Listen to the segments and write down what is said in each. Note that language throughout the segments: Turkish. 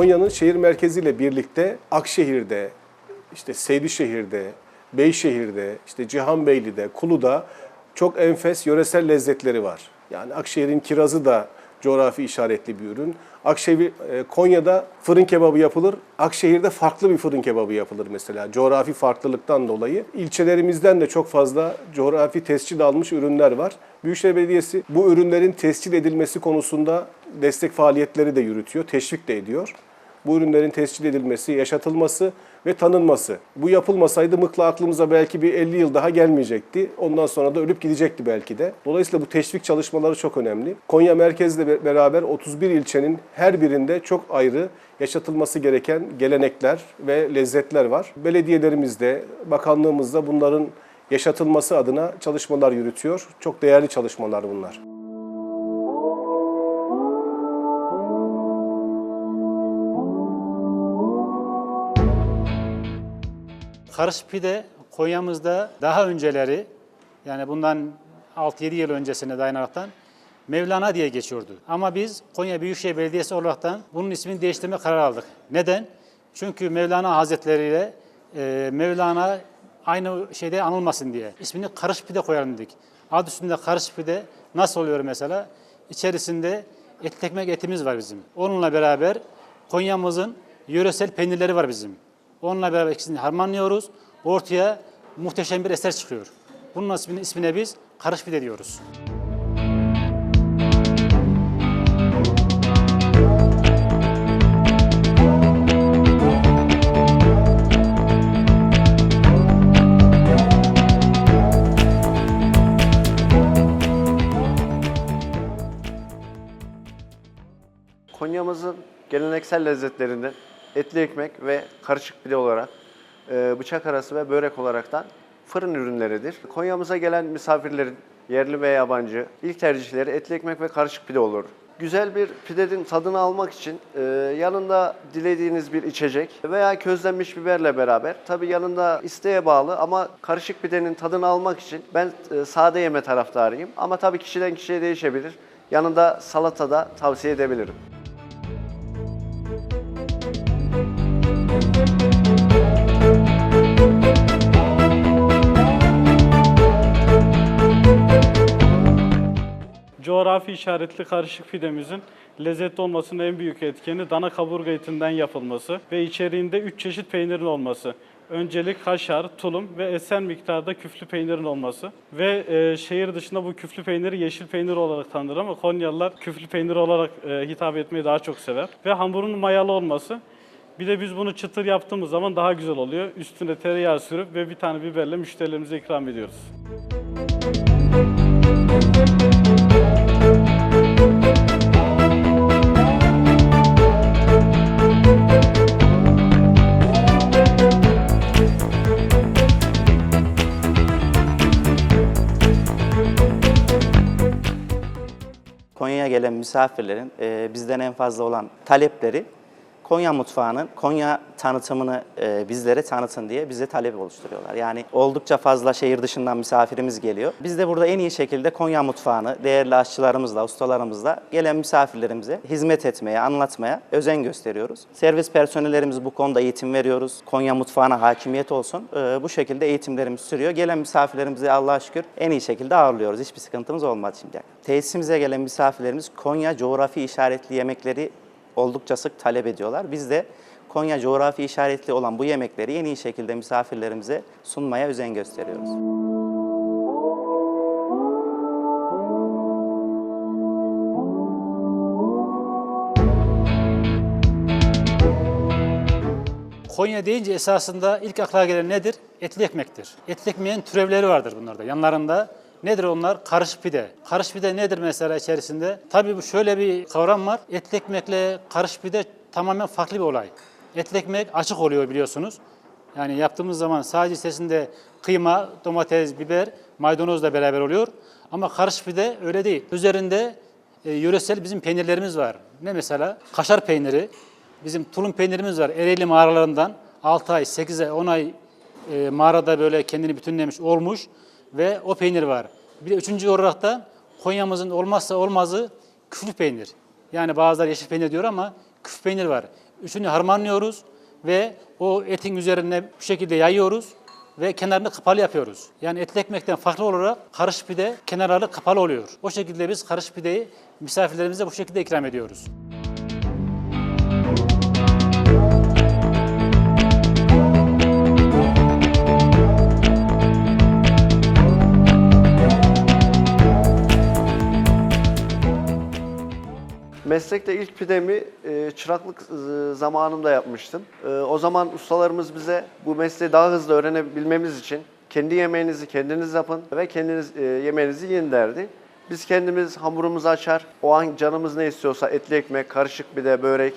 Konya'nın şehir merkeziyle birlikte Akşehir'de, işte Seydişehir'de, Beyşehir'de, işte Cihanbeyli'de, Kulu'da çok enfes yöresel lezzetleri var. Yani Akşehir'in kirazı da coğrafi işaretli bir ürün. Akşehir, e, Konya'da fırın kebabı yapılır. Akşehir'de farklı bir fırın kebabı yapılır mesela. Coğrafi farklılıktan dolayı. İlçelerimizden de çok fazla coğrafi tescil almış ürünler var. Büyükşehir Belediyesi bu ürünlerin tescil edilmesi konusunda destek faaliyetleri de yürütüyor, teşvik de ediyor. Bu ürünlerin tescil edilmesi, yaşatılması ve tanınması. Bu yapılmasaydı mıkla aklımıza belki bir 50 yıl daha gelmeyecekti. Ondan sonra da ölüp gidecekti belki de. Dolayısıyla bu teşvik çalışmaları çok önemli. Konya merkezle be- beraber 31 ilçenin her birinde çok ayrı yaşatılması gereken gelenekler ve lezzetler var. Belediyelerimizde, bakanlığımızda bunların yaşatılması adına çalışmalar yürütüyor. Çok değerli çalışmalar bunlar. Karış pide Konya'mızda daha önceleri yani bundan 6-7 yıl öncesine dayanaraktan Mevlana diye geçiyordu. Ama biz Konya Büyükşehir Belediyesi olaraktan bunun ismini değiştirme kararı aldık. Neden? Çünkü Mevlana Hazretleri ile e, Mevlana aynı şeyde anılmasın diye. İsmini karış pide koyalım dedik. Adı üstünde karış pide nasıl oluyor mesela? İçerisinde etli ekmek etimiz var bizim. Onunla beraber Konya'mızın yöresel peynirleri var bizim. Onunla beraber ikisini harmanlıyoruz. Ortaya muhteşem bir eser çıkıyor. Bunun ismine, ismine biz karış pide diyoruz. Konya'mızın geleneksel lezzetlerinden etli ekmek ve karışık pide olarak, e, bıçak arası ve börek olaraktan fırın ürünleridir. Konya'mıza gelen misafirlerin yerli ve yabancı ilk tercihleri etli ekmek ve karışık pide olur. Güzel bir pidenin tadını almak için e, yanında dilediğiniz bir içecek veya közlenmiş biberle beraber tabi yanında isteğe bağlı ama karışık pidenin tadını almak için ben e, sade yeme taraftarıyım ama tabii kişiden kişiye değişebilir. Yanında salata da tavsiye edebilirim. Coğrafi işaretli karışık pidemizin lezzetli olmasının en büyük etkeni dana kaburga etinden yapılması ve içeriğinde 3 çeşit peynirin olması. Öncelik kaşar, tulum ve esen miktarda küflü peynirin olması. Ve e, şehir dışında bu küflü peyniri yeşil peynir olarak tanınır ama Konyalılar küflü peynir olarak e, hitap etmeyi daha çok sever. Ve hamurun mayalı olması. Bir de biz bunu çıtır yaptığımız zaman daha güzel oluyor. Üstüne tereyağı sürüp ve bir tane biberle müşterilerimize ikram ediyoruz. Konya'ya misafirlerin bizden en fazla olan talepleri Konya mutfağının Konya tanıtımını e, bizlere tanıtın diye bize talep oluşturuyorlar. Yani oldukça fazla şehir dışından misafirimiz geliyor. Biz de burada en iyi şekilde Konya mutfağını değerli aşçılarımızla, ustalarımızla gelen misafirlerimize hizmet etmeye, anlatmaya özen gösteriyoruz. Servis personellerimiz bu konuda eğitim veriyoruz. Konya mutfağına hakimiyet olsun. E, bu şekilde eğitimlerimiz sürüyor. Gelen misafirlerimizi Allah'a şükür en iyi şekilde ağırlıyoruz. Hiçbir sıkıntımız olmadı şimdiye. Tesisimize gelen misafirlerimiz Konya coğrafi işaretli yemekleri oldukça sık talep ediyorlar. Biz de Konya coğrafi işaretli olan bu yemekleri en iyi şekilde misafirlerimize sunmaya özen gösteriyoruz. Konya deyince esasında ilk akla gelen nedir? Etli ekmektir. Etli ekmeğin türevleri vardır bunlarda. Yanlarında nedir onlar? Karış pide. Karış pide nedir mesela içerisinde? Tabii bu şöyle bir kavram var. Etli ekmekle karış pide tamamen farklı bir olay. Etli ekmek açık oluyor biliyorsunuz. Yani yaptığımız zaman sadece içerisinde kıyma, domates, biber, maydanoz da beraber oluyor. Ama karış pide öyle değil. Üzerinde e, yöresel bizim peynirlerimiz var. Ne mesela? Kaşar peyniri, Bizim tulum peynirimiz var. Ereğli mağaralarından 6 ay, 8 ay, 10 ay e, mağarada böyle kendini bütünlemiş olmuş ve o peynir var. Bir de üçüncü olarak da Konya'mızın olmazsa olmazı küflü peynir. Yani bazıları yeşil peynir diyor ama küf peynir var. Üçünü harmanlıyoruz ve o etin üzerine bu şekilde yayıyoruz ve kenarını kapalı yapıyoruz. Yani etli ekmekten farklı olarak karış pide kenarları kapalı oluyor. O şekilde biz karış pideyi misafirlerimize bu şekilde ikram ediyoruz. Meslekte ilk pidemi e, çıraklık e, zamanımda yapmıştım. E, o zaman ustalarımız bize bu mesleği daha hızlı öğrenebilmemiz için kendi yemeğinizi kendiniz yapın ve kendiniz e, yemeğinizi yiyin derdi. Biz kendimiz hamurumuzu açar, o an canımız ne istiyorsa etli ekmek, karışık bir de börek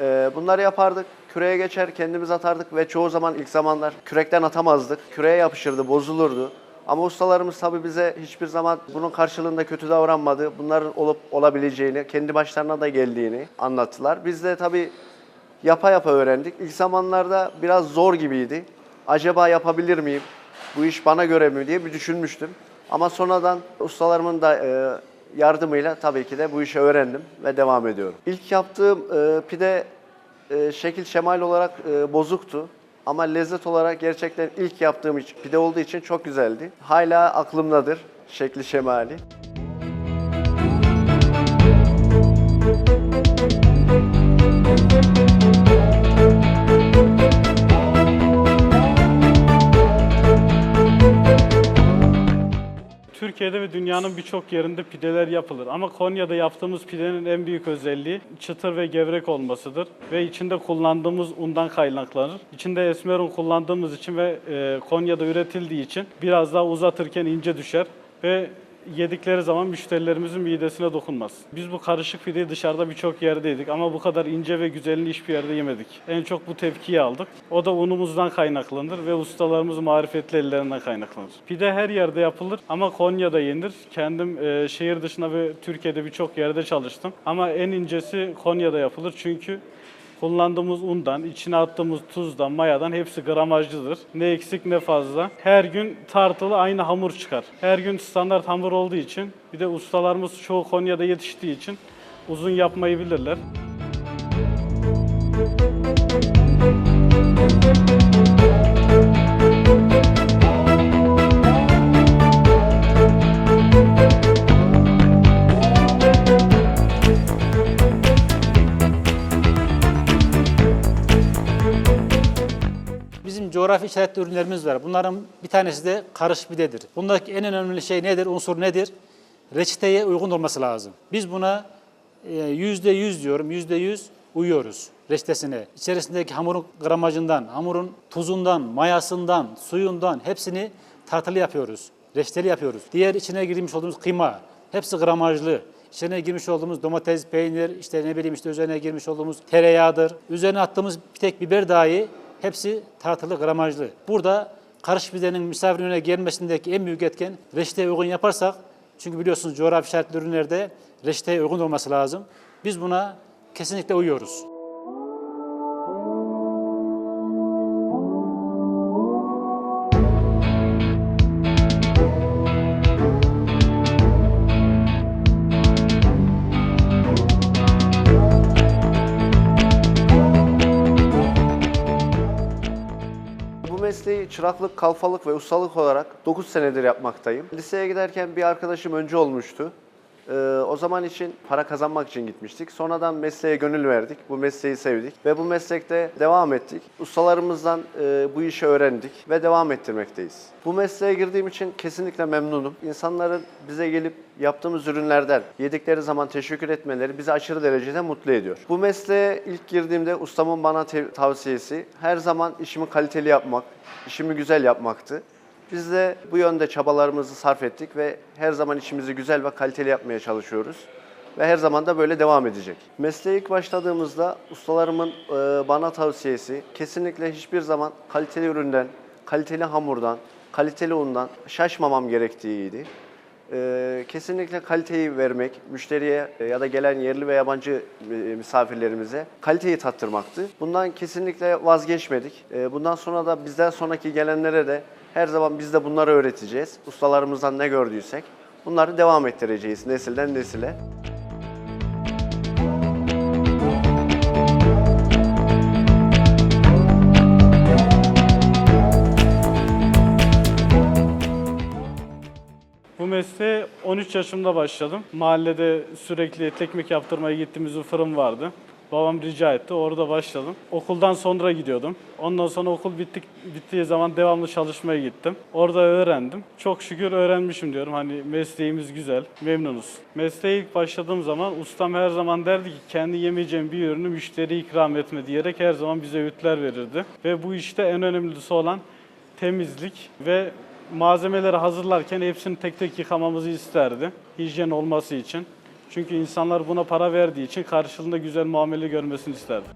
e, bunları yapardık. Küreğe geçer kendimiz atardık ve çoğu zaman ilk zamanlar kürekten atamazdık. Küreğe yapışırdı, bozulurdu. Ama ustalarımız tabii bize hiçbir zaman bunun karşılığında kötü davranmadı. Bunların olup olabileceğini, kendi başlarına da geldiğini anlattılar. Biz de tabii yapa yapa öğrendik. İlk zamanlarda biraz zor gibiydi. Acaba yapabilir miyim? Bu iş bana göre mi diye bir düşünmüştüm. Ama sonradan ustalarımın da e, yardımıyla tabii ki de bu işi öğrendim ve devam ediyorum. İlk yaptığım e, pide e, şekil şemal olarak bozuktu. Ama lezzet olarak gerçekten ilk yaptığım pide olduğu için çok güzeldi. Hala aklımdadır şekli şemali. Türkiye'de ve dünyanın birçok yerinde pideler yapılır. Ama Konya'da yaptığımız pidenin en büyük özelliği çıtır ve gevrek olmasıdır. Ve içinde kullandığımız undan kaynaklanır. İçinde esmer un kullandığımız için ve e, Konya'da üretildiği için biraz daha uzatırken ince düşer. Ve yedikleri zaman müşterilerimizin midesine dokunmaz. Biz bu karışık pideyi dışarıda birçok yerde yedik ama bu kadar ince ve güzelini hiçbir yerde yemedik. En çok bu tepkiyi aldık. O da unumuzdan kaynaklanır ve ustalarımız marifetli ellerinden kaynaklanır. Pide her yerde yapılır ama Konya'da yenir. Kendim e, şehir dışında ve Türkiye'de birçok yerde çalıştım. Ama en incesi Konya'da yapılır çünkü Kullandığımız undan, içine attığımız tuzdan, mayadan hepsi gramajlıdır. Ne eksik ne fazla. Her gün tartılı aynı hamur çıkar. Her gün standart hamur olduğu için bir de ustalarımız çoğu Konya'da yetiştiği için uzun yapmayı bilirler. Coğrafi işaretli ürünlerimiz var. Bunların bir tanesi de karış pidedir. Bundaki en önemli şey nedir, unsur nedir? Reçeteye uygun olması lazım. Biz buna e, yüzde yüz diyorum, yüzde yüz uyuyoruz reçetesine. İçerisindeki hamurun gramajından, hamurun tuzundan, mayasından, suyundan hepsini tartılı yapıyoruz. Reçeteli yapıyoruz. Diğer içine girmiş olduğumuz kıyma, hepsi gramajlı. İçine girmiş olduğumuz domates, peynir, işte ne bileyim işte üzerine girmiş olduğumuz tereyağıdır. Üzerine attığımız bir tek biber dahi hepsi tartılı, gramajlı. Burada karış pidenin misafirin önüne gelmesindeki en büyük etken reçeteye uygun yaparsak, çünkü biliyorsunuz coğrafi işaretli ürünlerde reçeteye uygun olması lazım. Biz buna kesinlikle uyuyoruz. Mesleği çıraklık, kalfalık ve ustalık olarak 9 senedir yapmaktayım. Liseye giderken bir arkadaşım önce olmuştu. Ee, o zaman için para kazanmak için gitmiştik. Sonradan mesleğe gönül verdik. Bu mesleği sevdik ve bu meslekte devam ettik. Ustalarımızdan e, bu işi öğrendik ve devam ettirmekteyiz. Bu mesleğe girdiğim için kesinlikle memnunum. İnsanların bize gelip yaptığımız ürünlerden yedikleri zaman teşekkür etmeleri bizi aşırı derecede mutlu ediyor. Bu mesleğe ilk girdiğimde ustamın bana tavsiyesi her zaman işimi kaliteli yapmak, işimi güzel yapmaktı. Biz de bu yönde çabalarımızı sarf ettik ve her zaman işimizi güzel ve kaliteli yapmaya çalışıyoruz. Ve her zaman da böyle devam edecek. Mesleğe ilk başladığımızda ustalarımın e, bana tavsiyesi kesinlikle hiçbir zaman kaliteli üründen, kaliteli hamurdan, kaliteli undan şaşmamam gerektiğiydi. E, kesinlikle kaliteyi vermek, müşteriye ya da gelen yerli ve yabancı e, misafirlerimize kaliteyi tattırmaktı. Bundan kesinlikle vazgeçmedik. Bundan sonra da bizden sonraki gelenlere de her zaman biz de bunları öğreteceğiz. Ustalarımızdan ne gördüysek bunları devam ettireceğiz nesilden nesile. Bu mesleğe 13 yaşımda başladım. Mahallede sürekli et ekmek yaptırmaya gittiğimiz bir fırın vardı. Babam rica etti, orada başladım. Okuldan sonra gidiyordum. Ondan sonra okul bittik, bittiği zaman devamlı çalışmaya gittim. Orada öğrendim. Çok şükür öğrenmişim diyorum. Hani mesleğimiz güzel, memnunuz. Mesleğe ilk başladığım zaman ustam her zaman derdi ki kendi yemeyeceğin bir ürünü müşteriye ikram etme diyerek her zaman bize öğütler verirdi. Ve bu işte en önemlisi olan temizlik ve malzemeleri hazırlarken hepsini tek tek yıkamamızı isterdi. Hijyen olması için. Çünkü insanlar buna para verdiği için karşılığında güzel muamele görmesini isterdi.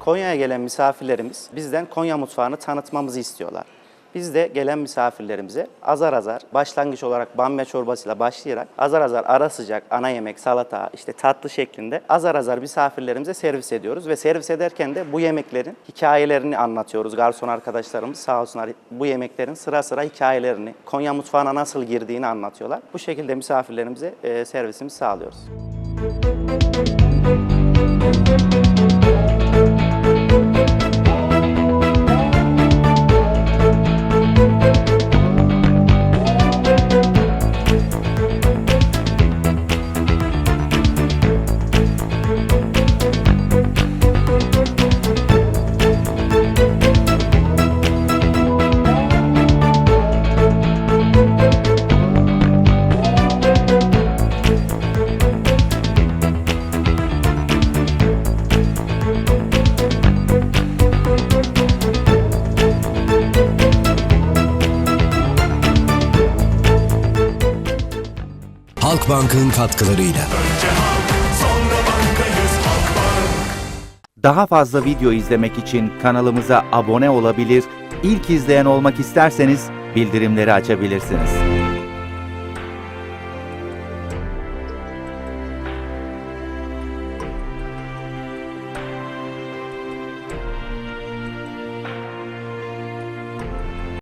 Konya'ya gelen misafirlerimiz bizden Konya mutfağını tanıtmamızı istiyorlar. Biz de gelen misafirlerimize azar azar başlangıç olarak bamya çorbasıyla başlayarak azar azar ara sıcak ana yemek, salata, işte tatlı şeklinde azar azar misafirlerimize servis ediyoruz ve servis ederken de bu yemeklerin hikayelerini anlatıyoruz. Garson arkadaşlarımız sağ olsunlar bu yemeklerin sıra sıra hikayelerini, Konya mutfağına nasıl girdiğini anlatıyorlar. Bu şekilde misafirlerimize e, servisimizi sağlıyoruz. Halkbank'ın katkılarıyla. Daha fazla video izlemek için kanalımıza abone olabilir, ilk izleyen olmak isterseniz bildirimleri açabilirsiniz.